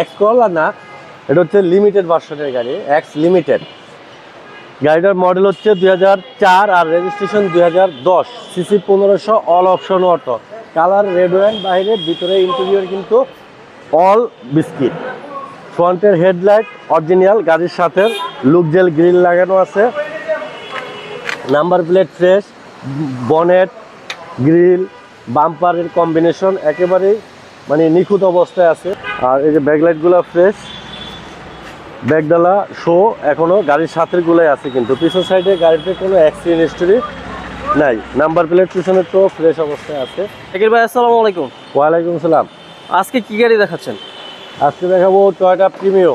X Corolla না, এটা হচ্ছে লিমিটেড ভার্সনের গাড়ি এক্স লিমিটেড গাড়িটার মডেল হচ্ছে দুই আর রেজিস্ট্রেশন দুই হাজার দশ সিসি পনেরোশো all option auto colour red wine বাইরে, ভিতরে ইন্টেরিয়র কিন্তু অল বিস্কিট ফ্রন্টের হেডলাইট অরিজিনাল গাড়ির সাথে লুক জেল গ্রিল লাগানো আছে। Number plate fresh bonnet grill বাম্পারের combination একেবারেই মানে নিখুঁত অবস্থায় আছে। আর এই যে ব্যাকলাইটগুলো ফ্রেশ ব্যাগডালা শো এখনও গাড়ির সাথের গুলাই আছে কিন্তু। পিছন সাইডে গাড়িতে কোনো অ্যাক্সিডেন্ট হিস্টোরি নাই। নাম্বার প্লেট পিছনে তো ফ্রেশ অবস্থায় আছে। শাকির ভাই আসসালামু আলাইকুম। ওয়ালাইকুম সালাম। আজকে কি গাড়ি দেখাচ্ছেন? আজকে দেখাবো টয়টা প্রিমিও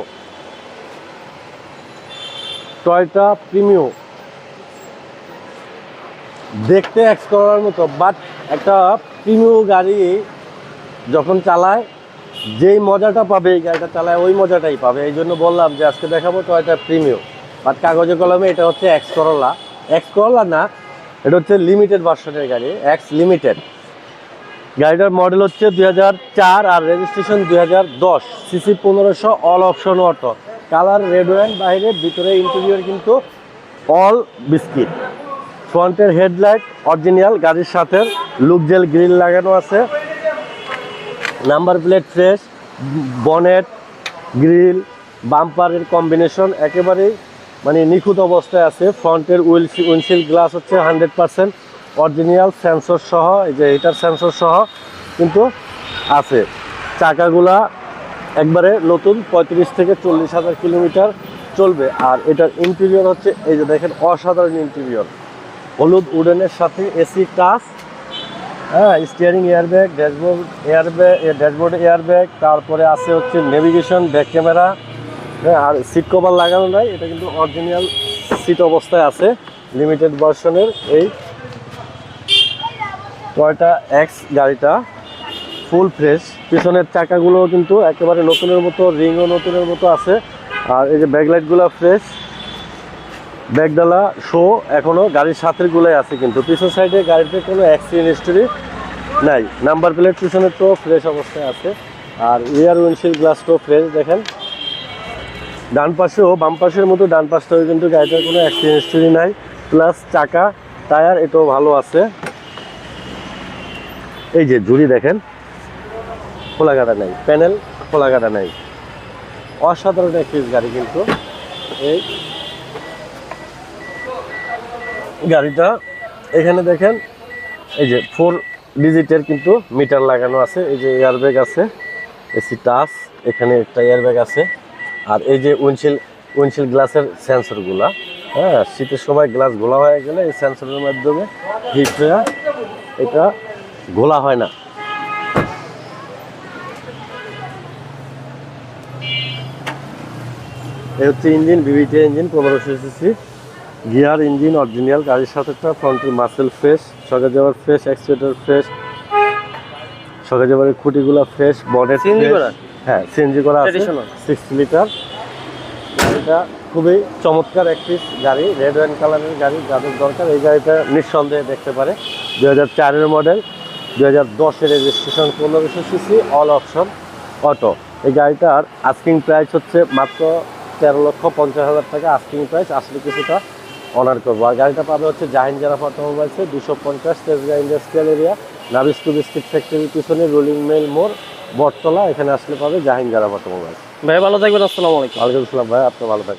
টয়টা প্রিমিও দেখতে এক্স করার মতো বাট একটা প্রিমিও গাড়ি যখন চালায়, যেই মজাটা পাবে এই গাড়িটা চালায়, ওই মজাটাই পাবে। এই জন্য বললাম যে আজকে দেখাবো টয়টা প্রিমিও বাট কাগজে কলমে এটা হচ্ছে এক্স করলা এক্স করলা না, এটা হচ্ছে লিমিটেড ভার্সনের গাড়ি এক্স লিমিটেড গাড়িটার মডেল হচ্ছে দুই আর রেজিস্ট্রেশন দুই হাজার দশ। সিসি পনেরোশো all option auto colour red wine বাইরে, ভিতরে ইন্টেরিয়র কিন্তু অল বিস্কিট ফ্রন্টের হেডলাইট অরিজিনাল গাড়ির সাথে লুকজেল গ্রিল লাগানো আছে। Number plate fresh, bonnet, grill, বাম্পারের combination, একেবারেই মানে নিখুঁত অবস্থায় আছে। ফ্রন্টের উইল উইন্ডশিল গ্লাস হচ্ছে হান্ড্রেড পার্সেন্ট অরিজিনাল সেন্সর সহ, এই যে এটার সেন্সর সহ কিন্তু আছে। চাকাগুলা একবারে নতুন, পঁয়ত্রিশ থেকে চল্লিশ হাজার কিলোমিটার চলবে। আর এটার ইন্টেরিয়র হচ্ছে, এই যে দেখেন, অসাধারণ ইন্টেরিয়র হলুদ উডেনের সাথে এসি টাচ হ্যাঁ steering airbag dashboard airbag dashboard airbag তারপরে আছে হচ্ছে নেভিগেশন ব্যাক ক্যামেরা হ্যাঁ আর সিট কভার লাগানো নাই, এটা কিন্তু অরিজিনাল সিট অবস্থায় আছে লিমিটেড ভার্সনের এই টয়টা এক্স গাড়িটা ফুল ফ্রেশ পিছনের চাকাগুলো কিন্তু একেবারে নতুনের মতো রিংও নতুনের মতো আছে, আর এই যে ব্যাকলাইটগুলো ফ্রেশ ব্যাগডালা, শো, এখনও গাড়ির সাথের গুলাই আছে কিন্তু। পিছন সাইডে গাড়িতে কোনো অ্যাক্সিডেন্ট হিস্টোরি নাই। নাম্বার প্লেট পিছনে তো ফ্রেশ অবস্থায় আছে। আর রিয়ার উইন্ডশিল্ড গ্লাসটাও ফ্রেশ দেখেন। ডান পাশেও, বাম পাশের মতো ডান পাশটাও কিন্তু গাড়িটার কোনো অ্যাক্সিডেন্ট হিস্টোরি নাই। প্লাস চাকা টায়ার এটাও ভালো আছে। এই যে ঝুড়ি দেখেন, খোলা কাটা নাই। প্যানেল খোলা কাটা নাই। অসাধারণ একটি গাড়ি কিন্তু। এই গাড়িটা। এখানে দেখেন, এই যে ফোর ডিজিটের কিন্তু মিটার লাগানো আছে, এই যে এয়ারব্যাগ আছে এসি টাচ এখানে একটা এয়ারব্যাগ আছে। আর এই যে উইন্ডশিল উইন্ডশিল গ্লাসের সেন্সরগুলা হ্যাঁ শীতের সময় গ্লাস ঘোলা হয়ে গেলে এই সেন্সরের মাধ্যমে হিট হয়ে এটা ঘোলা হয় না। এই হচ্ছে ইঞ্জিন বিভিটি ইঞ্জিন পনেরোশো সিসি গিয়ার ইঞ্জিন অরিজিনাল গাড়ির সাথে একটা ফ্রন্টের মাসেল ফ্রেশ সঙ্গে যাওয়ার ফ্রেশ অ্যাক্সিডেন্টার ফ্রেশ সঙ্গে যাওয়ার খুঁটিগুলো ফ্রেশ বডের? হ্যাঁ সিএনজি করা আছে? সিক্স লিটার গাড়িটা খুবই চমৎকার একটি গাড়ি রেড ওয়াইন কালারের গাড়ি যাদের দরকার এই গাড়িটা নিঃসন্দেহে দেখতে পারে দু হাজার চারের মডেল দু হাজার দশের রেজিস্ট্রেশন পনেরোশো সিসি অল অপশন অটো এই গাড়িটার আস্কিং প্রাইস হচ্ছে মাত্র তেরো লক্ষ পঞ্চাশ হাজার টাকা আস্কিং প্রাইস আসলে কিছুটা অনার করব। আর গাড়িটা পাবে হচ্ছে জাহিন জারা অটোমোবাইলসে দুশো পঞ্চাশ Tejgaon industrial area Nabisco biscuit ফ্যাক্টরির পিছনে রোলিং মেল মোড় বটতলা এখানে আসলে পাবে জাহিন জারা অটোমোবাইলস। ভাই ভালো থাকবেন আসসালামু আলাইকুম। ওয়ালাইকুম আসসালাম ভাই আপনি ভালো থাকবেন।